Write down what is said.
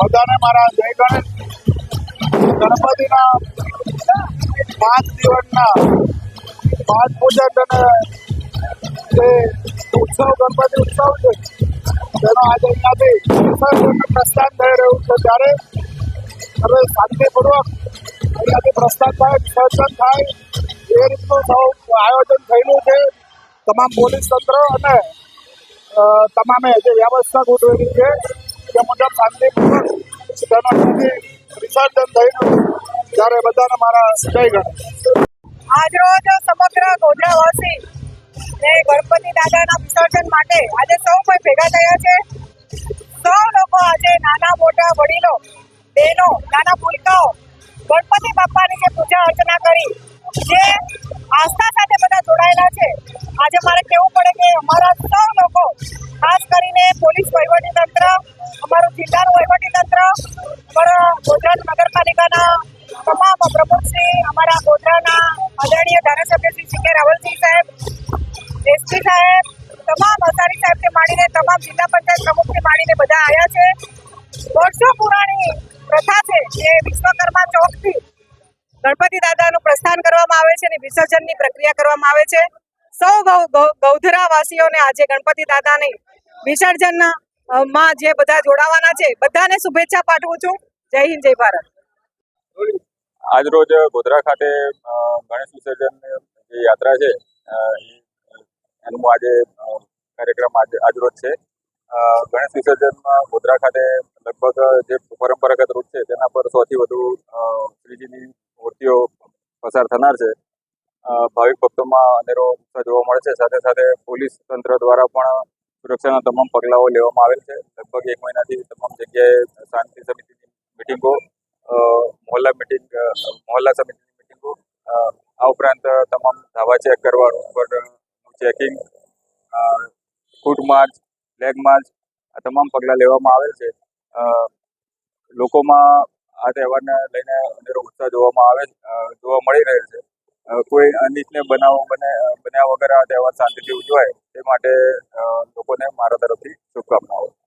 બધાને મારા જય ગણેશ. ગણપતિના પાંચ દિવસના પાંચ પૂજન અને જે ઉત્સવ, ગણપતિ ઉત્સવ છે, તેનો આજે અહીંયાથી વિસર્જનનું પ્રસ્થાન થઈ રહ્યું છે ત્યારે. હવે શાંતિપૂર્વક અહીંયાથી પ્રસ્થાન થાય, વિસર્જન થાય. એ રીતનું સૌ આયોજન થયેલું છે. તમામ પોલીસ તંત્ર અને તમામે જે વ્યવસ્થા ગોઠવેલી છે તે મુજબ શાંતિપૂર્વક વિસર્જન થયેલું ત્યારે બધાને મારા જય ગણ. આજરોજ સમગ્ર ગોધરાવાસી ને ગણપતિ દાદાના વિસર્જન માટે આજે સૌ કોઈ ભેગા થયા છે. સૌ લોકો આજે નાના, મોટા વડીલો, બહેનો, નાના ભૂલકાઓ, ગણપતિ બાપાની જે પૂજા અર્ચના કરી, જે આસ્થા સાથે બધા જોડાયેલા છે. આજે મારે કહેવું પડે કે અમારા સૌ લોકો, ખાસ કરીને પોલીસ વહીવટી તંત્ર જિલ્લાનું વહીવટીતંત્ર અમારા ગોધરા નગરપાલિકાના તમામ પ્રમુખશ્રી અમારા ગોધરાના આદરણીય ધારાસભ્ય શ્રી સી કે રાવલસિંહ સાહેબ એસપી સાહેબ તમામ અસારી સાહેબથી માંડીને તમામ જિલ્લા પંચાયત પ્રમુખથી માંડીને બધા આવ્યા છે. વર્ષો પુરાણી પ્રથા છે જે વિશ્વકર્મા ચોકથી ગણપતિ દાદાનું પ્રસ્થાન કરવામાં આવે છે અને વિસર્જનની પ્રક્રિયા કરવામાં આવે છે. સૌ ગૌ ગૌ- ગૌધરા વાસીઓને આજે ગણપતિ દાદાની વિસર્જન અ, માં જે બધા જોડાવાના છે, બધાને શુભેચ્છા પાઠવું છું. જય હિન્દ, જય ભારત. આજરોજ ગોધરા ખાતે ગણેશ વિસર્જન જે યાત્રા છે એનું આજે કાર્યક્રમ આજ આજરોજ છે. ગણેશ વિસર્જનમાં ગોધરા ખાતે લગભગ જે પરંપરાગત રૂટ છે, તેના પર સૌથી વધુ શ્રીજીની મૂર્તિઓ પસાર થનાર છે. ભાવિક ભક્તોમાં અનેરો ઉત્સાહ જોવા મળે છે. સાથે સાથે પોલીસ તંત્ર દ્વારા પણ સુરક્ષાના તમામ પગલાઓ લેવામાં આવેલ છે. લગભગ એક મહિનાથી તમામ જગ્યાએ શાંતિ સમિતિની મિટિંગો મોહલ્લા મિટિંગ મોહલ્લા સમિતિની મિટિંગો આ ઉપરાંત તમામ ધાબા ચેક કરવા રોડ પર checking foot march flag march, આ તમામ પગલાં લેવામાં આવેલ છે. લોકોમાં આ તહેવારને લઈને અનેરો ઉત્સાહ જોવામાં આવે જોવા મળી રહેલ છે. કોઈ અનિચ્છનીય બનાવો બને બન્યા વગર આ તહેવાર શાંતિથી ઉજવાય, તે માટે લોકોને મારા તરફથી શુભકામનાઓ.